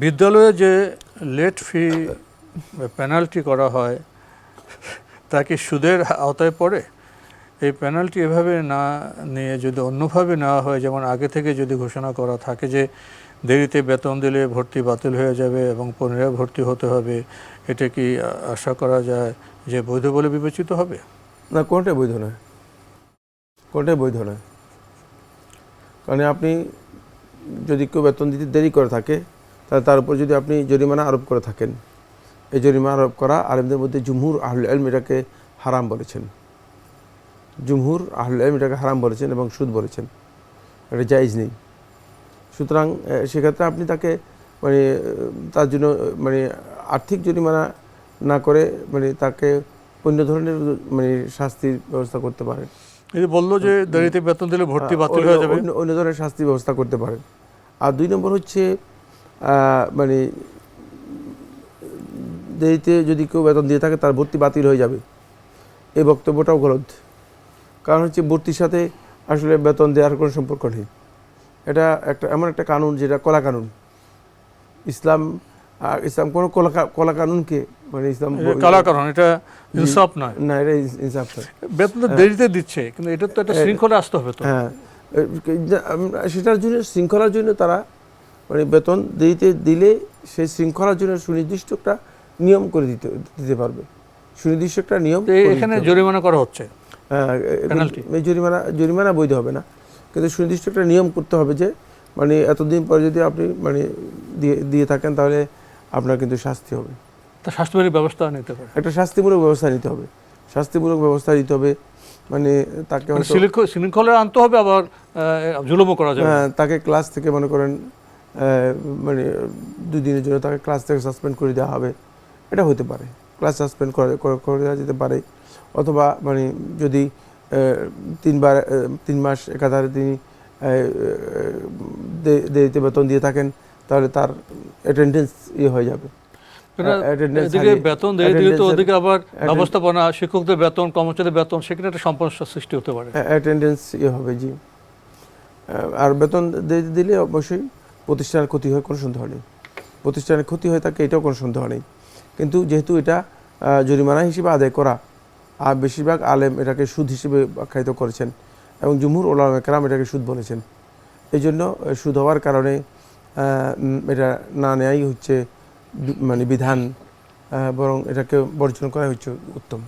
বিদ্যালয়ে যে লেট ফি পেনাল্টি করা হয়, তা কি সুদের আওতায় পড়ে? এই পেনাল্টি এভাবে না নিয়ে যদি অন্যভাবে নেওয়া হয়, যেমন আগে থেকে যদি ঘোষণা করা থাকে যে দেরিতে বেতন দিলে ভর্তি বাতিল হয়ে যাবে এবং পুনরায় ভর্তি হতে হবে, এটা কি আশা করা যায় যে বৈধ বলে বিবেচিত হবে? না, কোনটাই বৈধ নয়। কোনটাই বৈধ নয়। কারণ আপনি যদি কেউ বেতন দিতে দেরি করে থাকে তার উপর যদি আপনি জরিমানা আরোপ করে থাকেন এই জরিমানা আরোপ করা আলেমদের মধ্যে জুমহুর আহুল এলম এটাকে হারাম বলেছেন। জুমহুর আহুল এলম এটাকে হারাম বলেছেন এবং সুদ বলেছেন। এটা জায়জ নেই। সুতরাং সেক্ষেত্রে আপনি তাকে মানে তার জন্য মানে আর্থিক জরিমানা না করে মানে তাকে অন্য ধরনের মানে শাস্তির ব্যবস্থা করতে পারেন। এই বলল যে দেরিতে বেতন দিলে ভর্তি বাতিল হয়ে যাবে। অন্য ধরনের শাস্তির ব্যবস্থা করতে পারেন। আর দুই নম্বর হচ্ছে মানে দেরিতে যদি কেউ বেতন দিয়ে থাকে তার ভর্তি বাতিল হয়ে যাবে। এই বক্তব্যটাও গলত কারণ হচ্ছে ভর্তির সাথে আসলে বেতন দেওয়ার কোনো সম্পর্ক নেই। এটা একটা এমন একটা কানুন যেটা কলা কানুন। ইসলাম আর ইসলাম কোনো কলা কলা কানুনকে মানে ইসলাম কালা কারণ এটা ইনসাফ নয়। না এটা ইনস- ইনসাফ নয়। বেতন তো দেরিতে দিচ্ছে কিন্তু এটা তো একটা শৃঙ্খলা আসতে হবে তো। হ্যাঁ। সেটার জন্য শৃঙ্খলার জন্য তারা মানে বেতন দিতে দিলে সেই শৃঙ্খলার জন্য সুনির্দিষ্ট একটা নিয়ম করে দিতে দিতে পারবে। সুনির্দিষ্ট একটা নিয়ম এখানে জরিমানা করা হচ্ছে? হ্যাঁ, এই জরিমানা জরিমানা বৈধ হবে না। কিন্তু সুনির্দিষ্ট একটা নিয়ম করতে হবে যে মানে এতদিন পরে যদি আপনি মানে দিয়ে দিয়ে থাকেন তাহলে আপনার কিন্তু শাস্তি হবে। তা স্বাস্থ্যবাহী ব্যবস্থা নিতে পারে। একটা শাস্তিমূলক ব্যবস্থা নিতে হবে। শাস্তিমূলক ব্যবস্থা নিতে হবে মানে তাকে মানে শৃঙ্খলা আনতে হবে আবার জুলুমও করা যাবে। হ্যাঁ, তাকে ক্লাস থেকে মনে করেন মানে দুই দিনের জন্য তাকে ক্লাস থেকে সাসপেন্ড করে দেওয়া হবে। এটা হতে পারে। ক্লাস সাসপেন্ড করে দেওয়া যেতে পারে। অথবা মানে যদি তিনবার তিন মাস একাধারে তিনি দেরিতে বেতন দিয়ে থাকেন তাহলে তার অ্যাটেন্ডেন্স ইয়ে হয়ে যাবে। এদিকে বেতন দেরি দিলে তো ওদিকে আবার attend- ব্যবস্থাপনা শিক্ষকদের বেতন কর্মচারীদের বেতন সেখানে একটা সমস্যার সৃষ্টি হতে পারে। অ্যাটেন্ডেন্স ইয়ে হবে জি। আহ, আর বেতন দিয়ে দিলে অবশ্যই প্রতিষ্ঠানের ক্ষতি হয় কোনো সন্দেহ নেই। প্রতিষ্ঠানের ক্ষতি হয় তাকে এটাও কোনো সন্দেহ নেই। কিন্তু যেহেতু এটা জরিমানা হিসেবে আদায় করা, আর বেশিরভাগ আলেম এটাকে সুদ হিসেবে আখ্যায়িত করেছেন এবং জুমহুর ওলাম একরাম এটাকে সুদ বলেছেন। এই জন্য সুদ হওয়ার কারণে এটা না নেয়াই হচ্ছে মানে বিধান বরং এটাকে বর্জন করা হচ্ছে উত্তম।